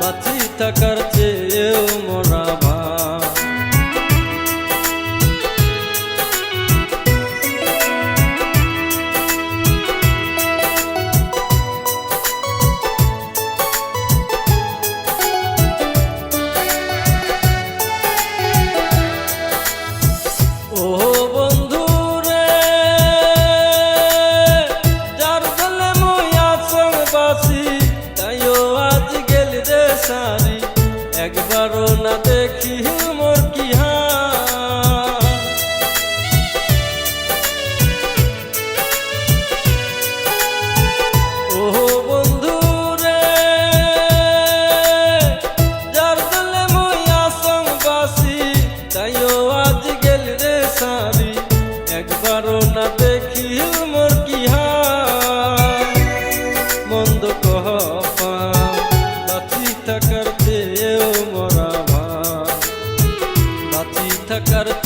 বাঁচি থাকার চেয়েও মরা তারে একবারও না দেখি মন থাকার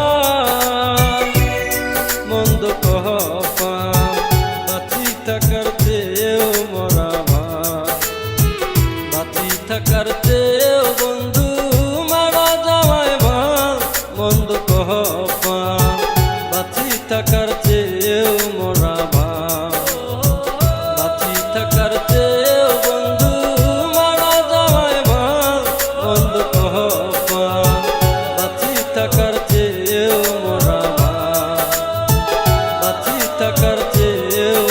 তার চেয়েও বন্ধু, মারা যাওয়ায় ভার বন্ধু কহ বাঁচি থাকার চেয়েও মরা ভার বাঁচি থাকার চেয়েও বন্ধু, মারা যাওয়ায় ভার বন্ধু কহ বাঁচি থাকার চেয়েও মরা ভার বাঁচি থাকার চেয়েও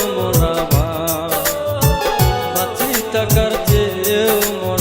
মরা